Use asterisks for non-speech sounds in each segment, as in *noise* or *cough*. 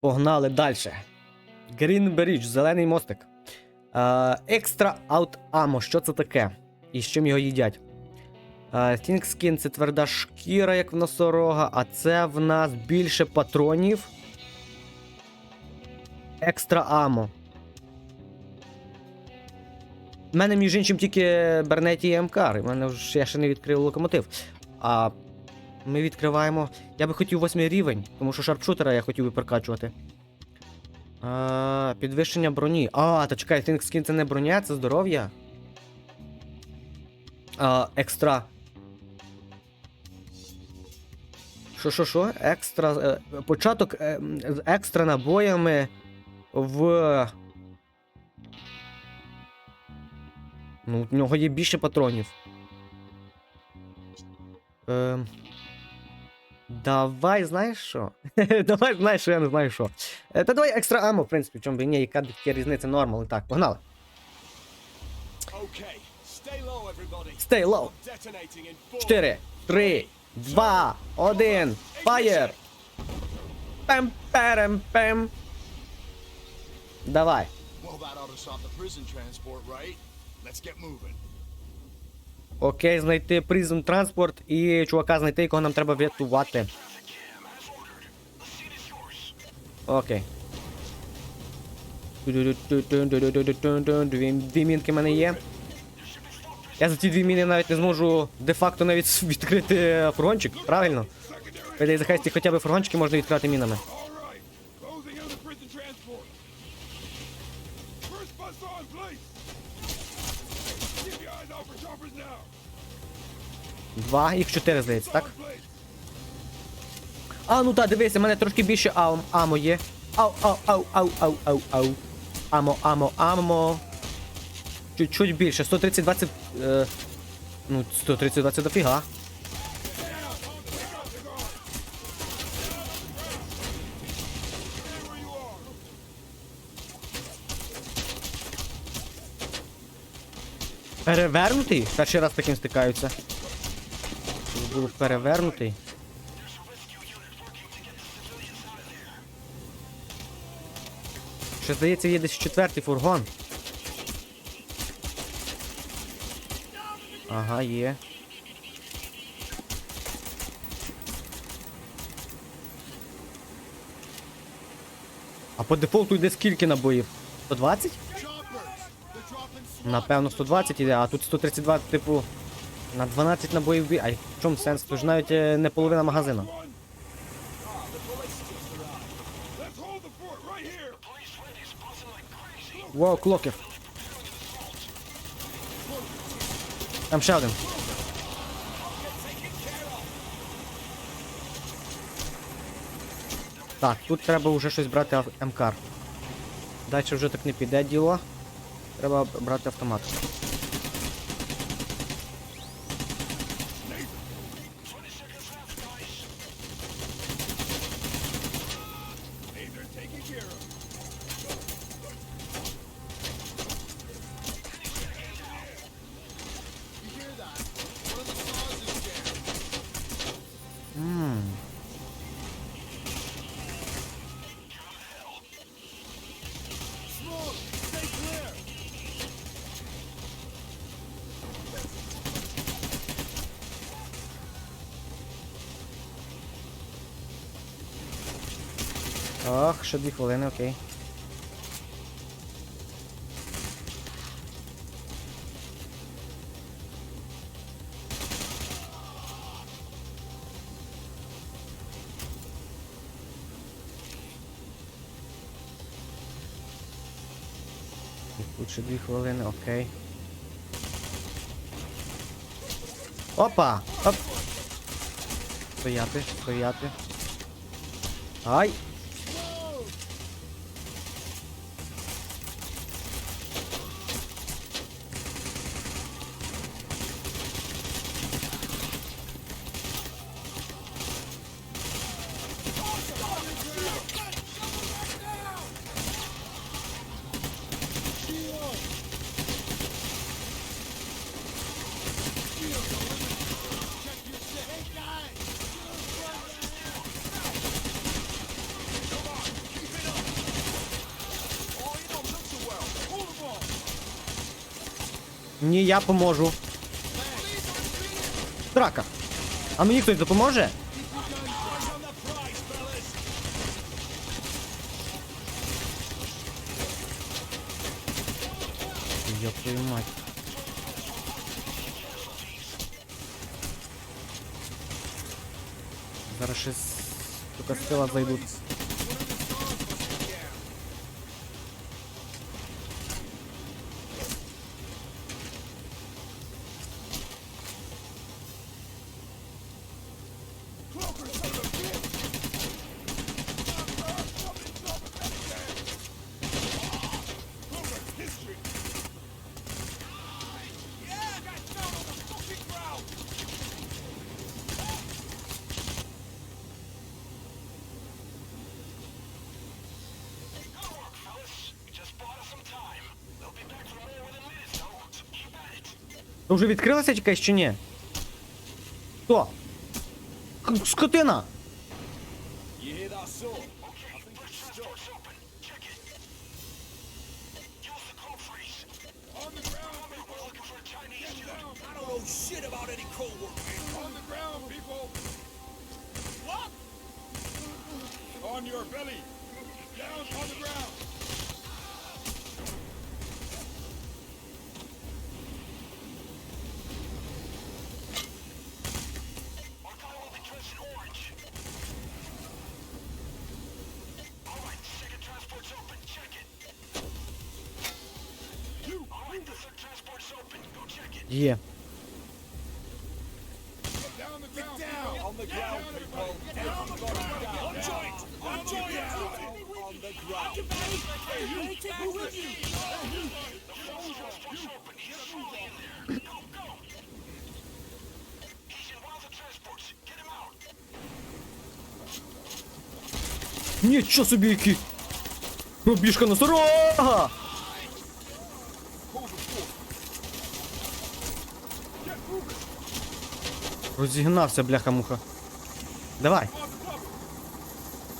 Погнали далі. Green Bridge, зелений мостик. Екстра Out Ammo, що це таке? І з чим його їдять? Think Skin це тверда шкіра, як в носорога, а це в нас більше патронів. Екстра Амо. У мене, між іншим, тільки Бернеті і МКР. У мене ж я ще не відкрив локомотив. А ми відкриваємо. Я би хотів восьмий рівень, тому що шарпшутера я хотів би прокачувати. А, підвищення броні. А, та чекай, Skin це не броня, це здоров'я. А, екстра. Що, що, що? Екстра. е, Початок е, з екстра набоями в. Ну, в нього є більше патронів. Ем... Давай, знаєш що? *laughs* Давай, знаєш, що я не знаю що. Е, Та давай екстра амо, в принципі, в чому би ні, яка різниця нормал. І так, погнали. Okay, stay low, everybody. Stay low. Detonating in four. 4, 3, 2, 1, фаєр! Пем, перем, пем. Давай. Well, that ought to stop the prison transport, right? Let's get moving. Окей, знайти призм транспорт і чувака знайти, якого нам треба врятувати. Окей. Дві, дві мінки в мене є. Я за ці дві міни навіть не зможу де-факто навіть відкрити фургончик, правильно? Захисті хоча б фургончики можна відкривати мінами. Два, їх чотири, здається, так? А, ну так, дивися, в мене трошки більше ам, амо є. Ау, ау, ау, ау, ау, ау, ау. Амо, амо, амо. Чуть-чуть більше. 130, 20. Е, ну, 130, 20 дофіга. Перевернутий? Перший раз таким стикаються. Був перевернутий. Ще здається, є десь четвертий фургон. Ага, є. А по дефолту йде скільки набоїв? 120? Choppers! They're dropping SWAT. Напевно, 120 іде, а тут 132, типу, на 12 набоїв бі. Ай, в чому сенс? Тож навіть е, не половина here. Воу, клокер. Там ще один. Так, тут треба вже щось брати МКАР. Далі вже так не піде діло. Треба брати автомат. Ох, ще дві хвилини, окей. Тут ще дві хвилини, окей. Опа! Оп! Стояти, стояти. Ай! Ні, я поможу. Драка. А мені хтось допоможе? Ёб твою мать. Зараз ще сука, з села зайдуть. То вже відкрилася якась чи ні? Хто? К- Скотина! You hear that ground! Нічого собі які! Пробіжка носорога! Розігнався, бляха-муха. Давай.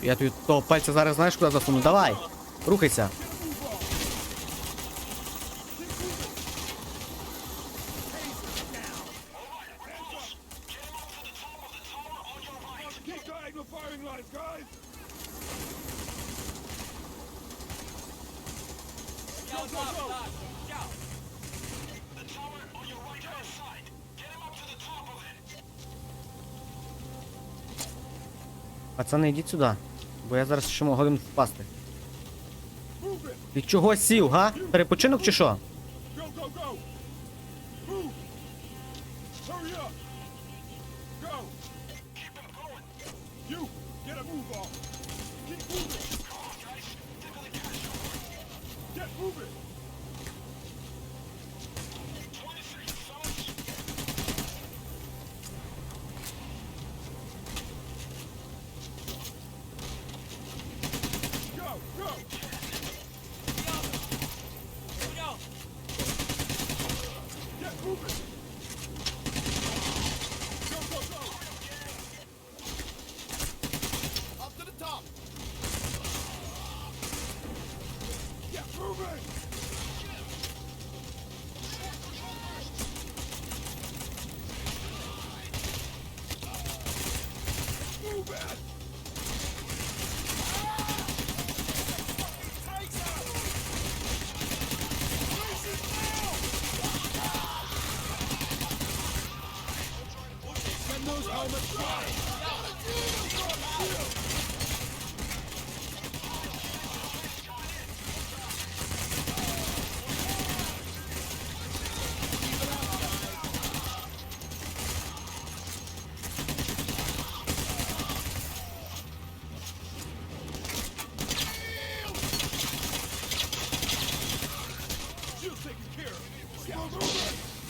Я тобі того пальця зараз знаєш куди засуну. Давай! Рухайся. Keep diagonal firing lines, guys! Пацани, йдіть сюди. Бо я зараз ще можу впасти. Ти чого сів, га? Перепочинок чи що? Go, go,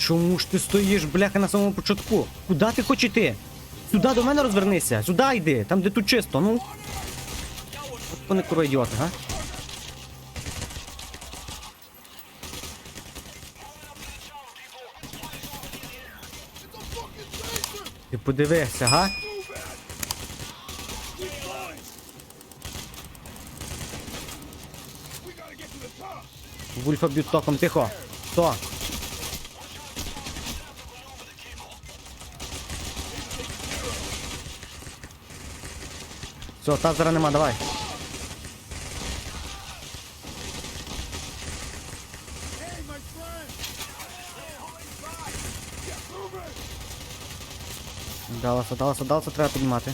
Чому ж ти стоїш, бляха, на самому початку? Куди ти хочеш іти? Сюди до мене розвернися, сюди йди, там де тут чисто, ну. От вони курва ідіоти, га? Ти подивися, га? Вульфа б'ють током, тихо. Хто? Все, тазера нема, давай. Далося, далося, далося, треба піднімати.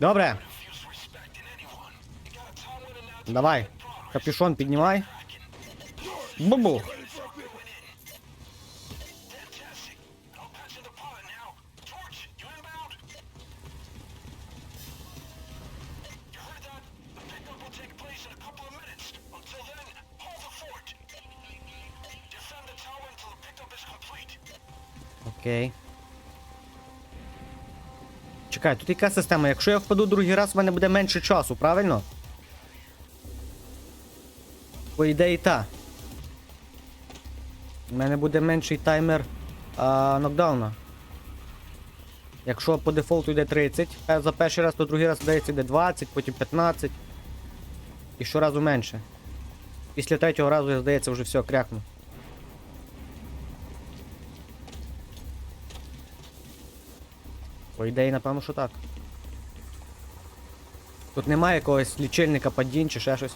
Доброе. Давай. Капюшон піднімай. Бубу. Окей. Чекай, тут яка система? Якщо я впаду другий раз, в мене буде менше часу, правильно? По ідеї та. У мене буде менший таймер а, нокдауна. Якщо по дефолту йде 30, за перший раз, то другий раз здається йде 20, потім 15. І щоразу менше. Після третього разу, здається, вже все, крякну. По ідеї, напевно, що так. Тут немає якогось лічильника падінь чи ще щось.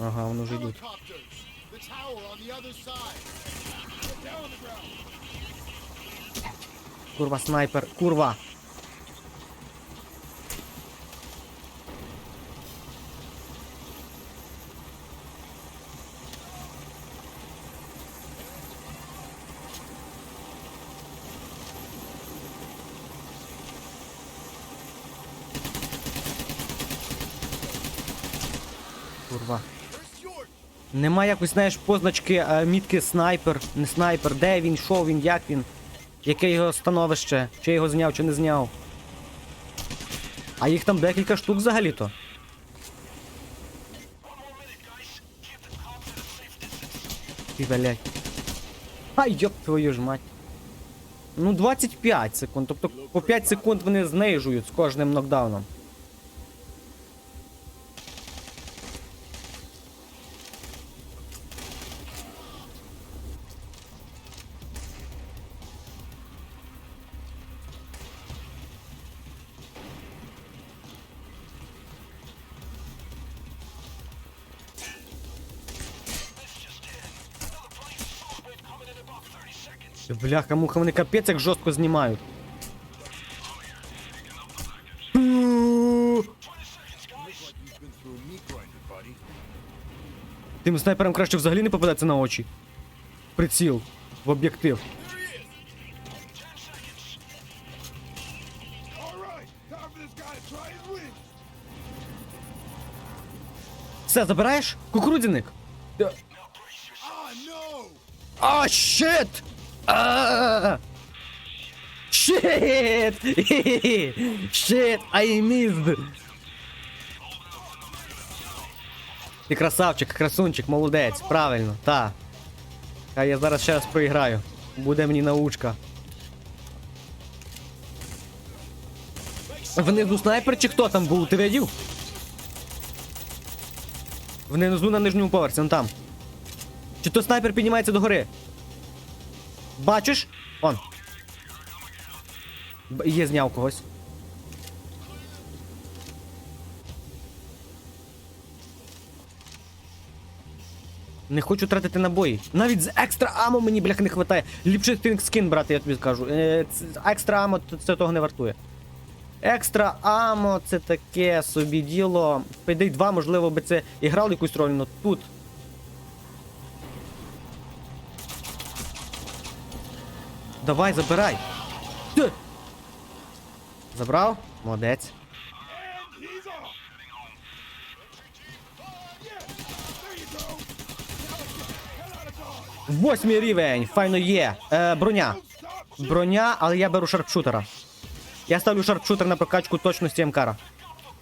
Ага, вони вже йдуть. Курва снайпер, tower on the other side! Down on the ground! Курва, снайпер, курва! Курва. Where's George? Нема якось, знаєш, позначки е, мітки снайпер, не снайпер, де він, що він, як він, яке його становище, чи його зняв, чи не зняв. А їх там декілька штук взагалі-то. Ти, блядь. Ай, йоп твою ж мать. Ну, 25 секунд. Тобто по 5 секунд вони знижують з кожним нокдауном. Бляха, муха, вони капець як жорстко знімають. Тим снайперам краще взагалі не попадатися на очі. Приціл. В об'єктив. Все, забираєш? Кукурудзяник? No! А, щит! А! Щит! Щит! I missed! Ти красавчик, красунчик, молодець, правильно, та. Хай я зараз ще раз проіграю. Буде мені научка. Внизу снайпер чи хто там був? Ти видів? Внизу на нижньому поверсі, он там. Чи то снайпер піднімається до гори? Бачиш? Он. Є зняв когось. Не хочу тратити набої. Навіть з екстра амо мені, блях, не вистачає. Ліпше стінг скін брати, я тобі скажу. Е, екстра амо це того не вартує. Екстра амо це таке собі діло. В Payday 2, можливо, би це і грало якусь роль, але тут. Давай, забирай. Ти! Забрав? Молодець. Восьмий рівень, файно є. Е, броня. Броня, але я беру шарпшутера. Я ставлю шарпшутер на прокачку точності МКара.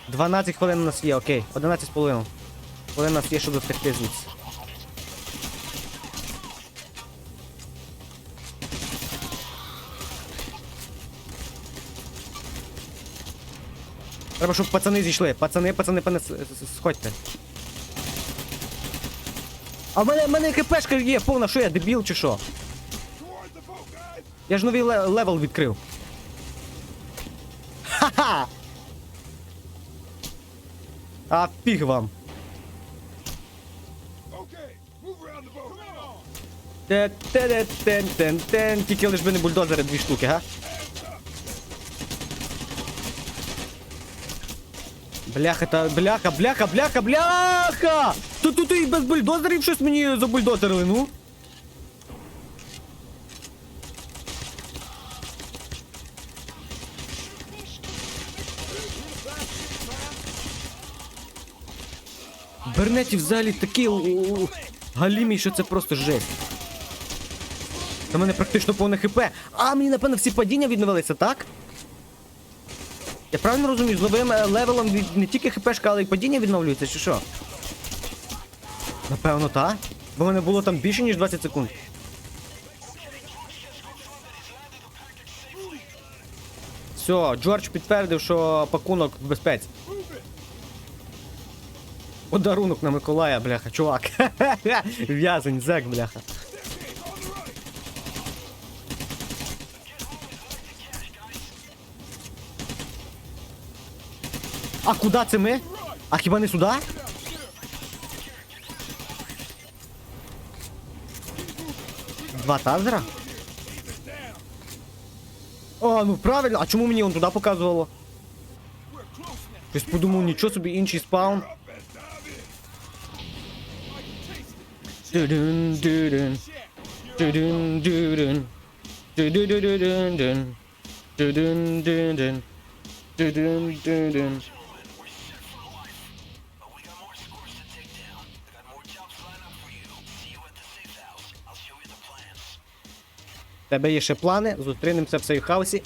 12 хвилин у нас є, окей. 11 з половиною. Хвилин у нас є, щоб достигти звідси. Треба, щоб пацани зійшли. Пацани, пацани, пане, сходьте. А в мене, в мене КПшка є повна, що я, дебіл чи що? Я ж новий левел відкрив. Ха-ха! А фіг вам. Те-те-те-тен-тен-тен. Тільки лиш би не бульдозери дві штуки, га? Бляха та бляха, бляха, бляха, бляха! Тут тут і без бульдозерів щось мені забульдозерили, ну. Бернеті взагалі такі галімі, що це просто жесть. У мене практично повне хп. А, мені напевно всі падіння відновилися, так? Я правильно розумію, з новим е, левелом від не тільки хпшка, але й падіння відновлюється, чи що? Напевно, так. Бо мене було там більше, ніж 20 секунд. Все, Джордж підтвердив, що пакунок в безпеці. Подарунок на Миколая, бляха, чувак. *laughs* В'язень, зек, бляха. А куди це ми? А хіба не сюди? Два тазера? О, ну правильно, а чому мені он туди показувало? Щось подумав, нічого собі інший спаун. Дудун, дудун. Дудун, дудун. Дудудудудун. Тебе є ще плани, зустрінемося в сейфхаусі.